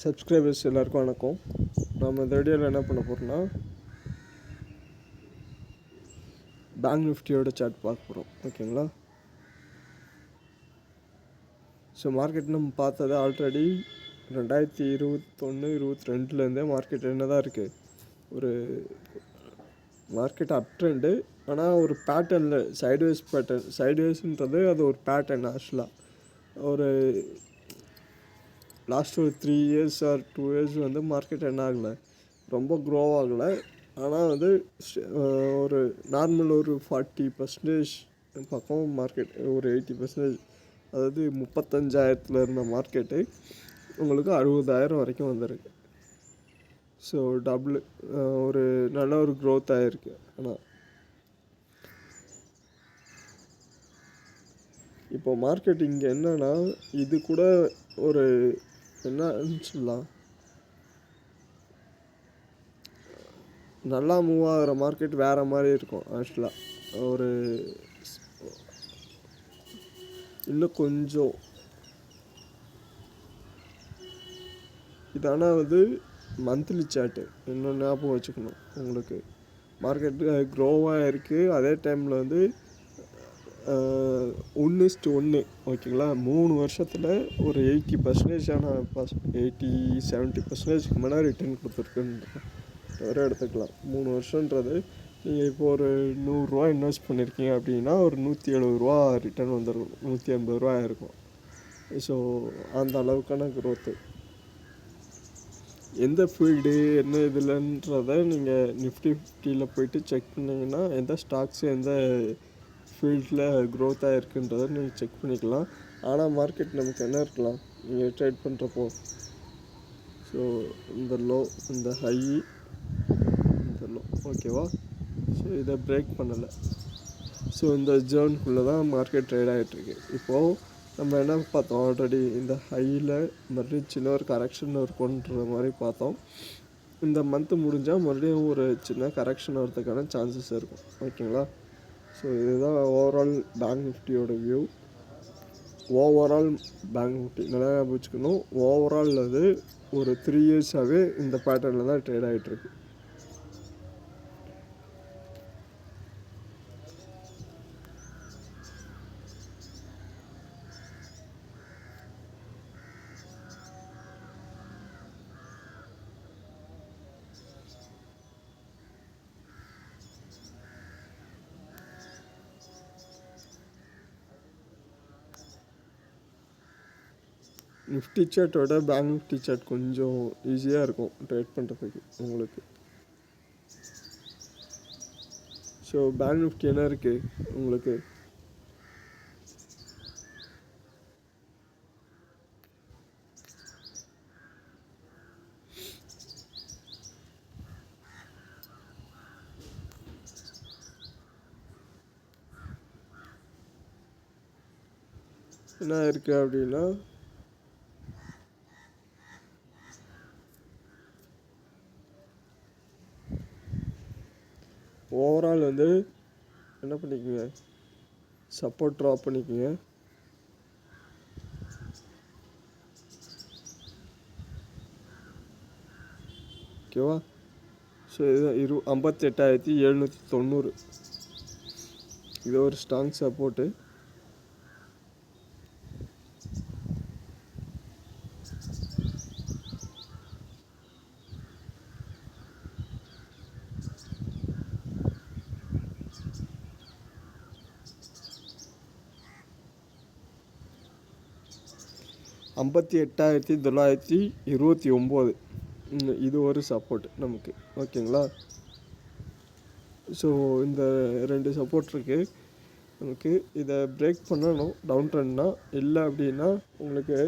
Subscribers எல்லாருக்கும் வணக்கம். நம்ம இந்த வீடியோவில் என்ன பண்ண போகிறோம்னா பேங்க் நிஃப்டியோட சார்ட் பார்க்க போகிறோம் ஓகேங்களா ஸோ மார்க்கெட் நம்ம பார்த்தது ஆல்ரெடி ரெண்டாயிரத்தி இருபத்தொன்று இருபத்தி ரெண்டுலேருந்தே மார்க்கெட் என்ன தான் இருக்குது ஒரு மார்க்கெட் அப் ட்ரெண்டு ஆனால் ஒரு பேட்டர்னில் சைட்வேஸ் பேட்டர்ன் சைட்வேஸ்ன்றது அது ஒரு பேட்டர்ன் ஆக்சுவலாக ஒரு லாஸ்ட் ஒரு three years or two years வந்து மார்க்கெட் என்ன ஆகலை. ரொம்ப க்ரோ ஆகலை. ஆனால் வந்து ஒரு நார்மல் ஒரு ஃபார்ட்டி பர்சன்டேஜ் பக்கம் மார்க்கெட் ஒரு எயிட்டி பர்சன்டேஜ் அதாவது முப்பத்தஞ்சாயிரத்தில் இருந்த மார்க்கெட்டு உங்களுக்கு அறுபதாயிரம் வரைக்கும் வந்திருக்கு. ஸோ டபுள் ஒரு நல்ல ஒரு க்ரோத் ஆகிருக்கு ஆனால் இப்போ மார்க்கெட் இங்கே என்னன்னா இது கூட ஒரு என்னன்னு சொல்லலாம் நல்லா மூவ் ஆகிற மார்க்கெட் வேறு மாதிரி இருக்கும் ஆக்சுவலாக ஒரு இன்னும் கொஞ்சம். இதானா வந்து மந்த்லி சார்ட்டு இன்னும் ஞாபகம் வச்சுக்கணும் உங்களுக்கு. மார்க்கெட்டு க்ரோவாக இருக்குது அதே டைமில் வந்து ஒன்று இஸ்ட்டு ஒன்று ஓகேங்களா மூணு வருஷத்தில் ஒரு எயிட்டி பர்சன்டேஜான பர்ஸ் எயிட்டி செவன்ட்டி பர்சன்டேஜ்க்கு மேலே ரிட்டர்ன் கொடுத்துருக்குன்ற வரை எடுத்துக்கலாம். மூணு வருஷன்றது நீங்கள் இப்போ ஒரு நூறுரூவா இன்வெஸ்ட் பண்ணியிருக்கீங்க அப்படின்னா ஒரு நூற்றி எழுபது ரூபா ரிட்டர்ன் வந்துடும் நூற்றி ஐம்பது ரூபா இருக்கும். ஸோ அந்த அளவுக்கான க்ரோத்து எந்த ஃபீல்டு என்ன இதுலன்றதை நீங்கள் நிஃப்டி ஃபிஃப்டியில் போயிட்டு செக் பண்ணிங்கன்னா எந்த ஸ்டாக்ஸ் எந்த ஃபீல்டில் க்ரோத் ஆகிருக்குன்றதை நீங்கள் செக் பண்ணிக்கலாம். ஆனால் மார்க்கெட் நமக்கு என்ன இருக்கலாம்? நீங்கள் ட்ரேட் பண்ணுறப்போ ஸோ இந்த லோ இந்த ஹை இந்த லோ ஓகேவா ஸோ இதை பிரேக் பண்ணலை. ஸோ இந்த ஜேர்னுக்குள்ளே தான் மார்க்கெட் ட்ரேட் ஆகிட்டுருக்கு இப்போது நம்ம என்ன பார்த்தோம்? ஆல்ரெடி இந்த ஹையில் மறுபடியும் சின்ன ஒரு கரெக்ஷன் இருக்கும்ன்ற மாதிரி பார்த்தோம். இந்த மந்த்து முடிஞ்சால் மறுபடியும் ஒரு சின்ன கரெக்ஷன் வரதுக்கான சான்சஸ் இருக்கும். ஓகேங்களா ஸோ இதுதான் ஓவரால் பேங்க் நிஃப்டியோட வியூ ஓவரால் பேங்க் நிஃப்டி நல்லா வச்சுக்கணும். ஓவரால் அது ஒரு த்ரீ இயர்ஸாகவே இந்த பேட்டர்னில் தான் ட்ரேட் ஆகிட்டுருக்கு நிஃப்டி சார்ட்டோட பேங்க் நிஃப்டி சார்ட் கொஞ்சம் ஈஸியாக இருக்கும் ட்ரேட் பண்ணுறதுக்கு உங்களுக்கு. ஸோ பேங்க் நிஃப்டி என்ன இருக்குது உங்களுக்கு? என்ன இருக்குது அப்படின்னா ஓவரால் வந்து என்ன பண்ணிக்கோங்க? சப்போர்ட் ட்ராப் பண்ணிக்கோங்க. ஓகேவா ஸோ இது இரு ஐம்பத்தெட்டாயிரத்தி எழுநூற்றி தொண்ணூறு. இது ஒரு ஸ்ட்ராங் சப்போர்ட்டு ஐம்பத்தி எட்டாயிரத்தி தொள்ளாயிரத்தி இருபத்தி ஒம்பது. இது ஒரு சப்போர்ட் நமக்கு. ஓகேங்களா ஸோ இந்த ரெண்டு சப்போர்ட் இருக்குது நமக்கு இதை பிரேக் பண்ணணும். டவுன் ட்ரெண்ட்னா இல்லை அப்படின்னா உங்களுக்கு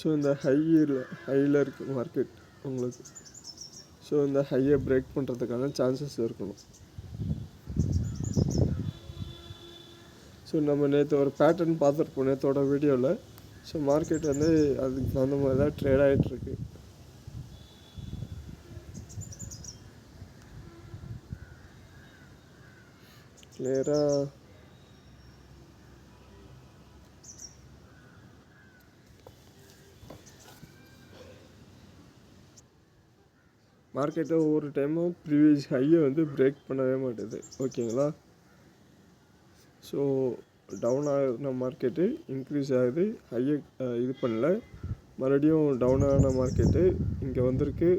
ஸோ இந்த ஹையில் ஹையில் இருக்கு மார்க்கெட் உங்களுக்கு. ஸோ இந்த ஹையை பிரேக் பண்ணுறதுக்கான சான்சஸ் இருக்கணும். ஸோ நம்ம நேற்று ஒரு பேட்டர்ன் பார்த்துருப்போம் நேற்றோட வீடியோவில் ஸோ மார்க்கெட் வந்து அதுக்கு தகுந்த மாதிரி தான் ட்ரேட் ஆகிட்டுருக்கு கிளியராக மார்க்கெட்டை ஒவ்வொரு டைமும் ப்ரீவியஸ் ஹையை வந்து பிரேக் பண்ணவே மாட்டேது. ஓகேங்களா ஸோ டவுன் ஆகின மார்க்கெட்டு இன்க்ரீஸ் ஆகுது. ஹையை இது பண்ணல. மறுபடியும் டவுன் ஆன மார்க்கெட்டு இங்கே வந்திருக்கு.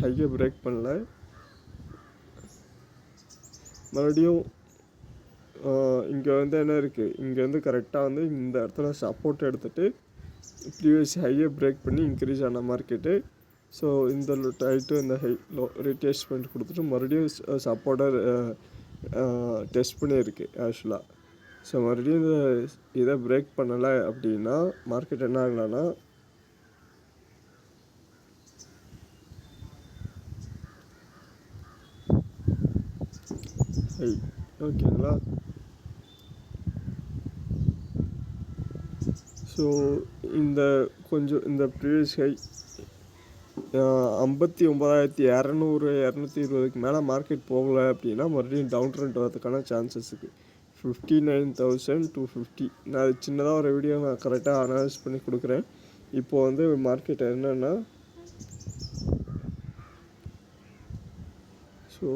ஹையை பிரேக் பண்ணல. மறுபடியும் இங்கே வந்து என்ன இருக்குது இங்கே வந்து கரெக்டாக வந்து இந்த இடத்துல சப்போர்ட் எடுத்துகிட்டு ப்ரீவியஸ் ஹையை பிரேக் பண்ணி இன்க்ரீஸ் ஆன மார்க்கெட்டு ஸோ இந்த டைட்டு இந்த ஹை லோ ரீடெஸ்ட்மெண்ட் கொடுத்துட்டு மறுபடியும் சப்போர்ட்டாக டெஸ்ட் பண்ணியிருக்கு ஆக்சுவலாக ஸோ மறுபடியும் இந்த இதை பிரேக் பண்ணலை அப்படின்னா மார்க்கெட் என்ன ஆகலான்னா ஹை ஓகேங்களா ஸோ இந்த கொஞ்சம் இந்த ப்ரீவியஸ் ஹை ஐம்பத்தி ஒம்பதாயிரத்தி இரநூறு இரநூத்தி இருபதுக்கு மேலே மார்க்கெட் போகலை அப்படின்னா மறுபடியும் டவுன் ட்ரெண்ட் வரதுக்கான சான்சஸ் இருக்குது fifty nine thousand two fifty நான் அது சின்னதாக ஒரு வீடியோ நான் கரெக்டாக அனலைஸ் பண்ணி கொடுக்குறேன். இப்போது வந்து மார்க்கெட் என்னென்னா ஸோ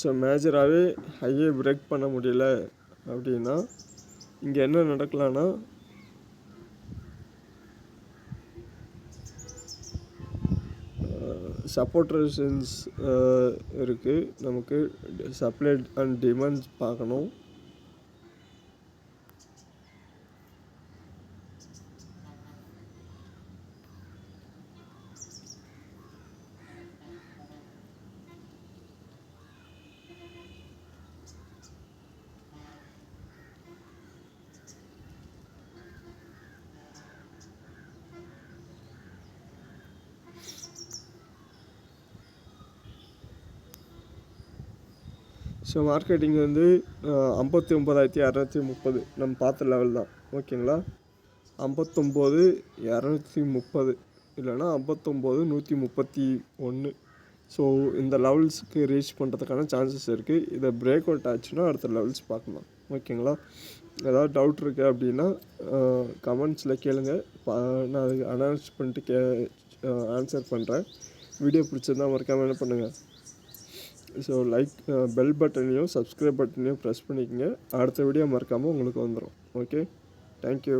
ஸோ மேஜராகவே ஹையே பிரேக் பண்ண முடியல அப்படின்னா இங்கே என்ன நடக்கலான்னா சப்போர்ட் uh, இருக்குது நமக்கு சப்ளை அண்ட் டிமாண்ட்ஸ் பார்க்கணும். ஸோ மார்க்கெட்டிங் வந்து ஐம்பத்தி ஒம்பதாயிரத்தி இரநூத்தி முப்பது. நம்ம பார்த்த லெவல் தான். ஓகேங்களா ஐம்பத்தொம்போது இரநூத்தி முப்பது. இல்லைன்னா ஐம்பத்தொம்போது நூற்றி முப்பத்தி ஒன்று. ஸோ இந்த லெவல்ஸுக்கு ரீச் பண்ணுறதுக்கான சான்சஸ் இருக்குது இதை பிரேக் அவுட் ஆச்சுன்னா அடுத்த லெவல்ஸ் பார்க்கலாம். ஓகேங்களா ஏதாவது டவுட் இருக்குது அப்படின்னா கமெண்ட்ஸில் கேளுங்க. நான் அதுக்கு அனௌன்ஸ் பண்ணிட்டு கே ஆன்சர் பண்ணுறேன் வீடியோ பிடிச்சிருந்தா மறக்காமல் என்ன பண்ணுங்கள் ஸோ லைக் பெல் பட்டனையும் சப்ஸ்கிரைப் பட்டனையும் ப்ரெஸ் பண்ணிக்கோங்க. அடுத்த வீடியோ மறக்காமல் உங்களுக்கு வந்துடும் ஓகே தேங்க்யூ